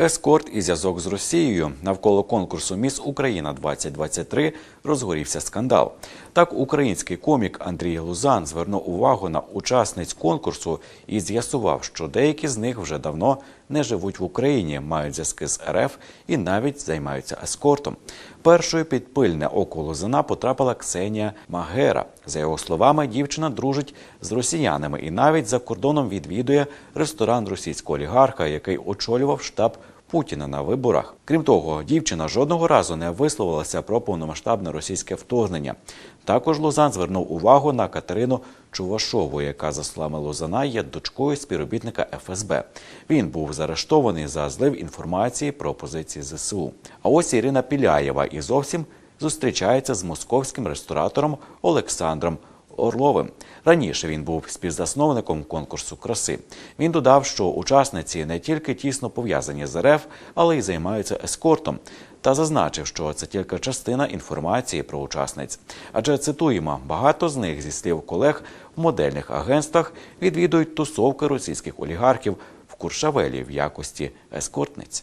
Ескорт і зв'язок з Росією навколо конкурсу Міс Україна 2023 розгорівся скандал. Так, український комік Андрій Лузан звернув увагу на учасниць конкурсу і з'ясував, що деякі з них вже давно не живуть в Україні, мають зв'язки з РФ і навіть займаються ескортом. Першою під пильне око Лузана потрапила Ксенія Магера. За його словами, дівчина дружить з росіянами і навіть за кордоном відвідує ресторан російського олігарха, який очолював штаб Путіна на виборах. Крім того, дівчина жодного разу не висловилася про повномасштабне російське вторгнення. Також Лозан звернув увагу на Катерину Чувашову, яка, за словами Лозана, є дочкою співробітника ФСБ. Він був заарештований за злив інформації про позиції ЗСУ. А ось Ірина Піляєва і зовсім зустрічається з московським ресторатором Олександром Орловим. Раніше він був співзасновником конкурсу краси. Він додав, що учасниці не тільки тісно пов'язані з РФ, але й займаються ескортом. Та зазначив, що це тільки частина інформації про учасниць. Адже цитуємо, багато з них зі слів колег в модельних агентствах відвідують тусовки російських олігархів в Куршавелі в якості ескортниць.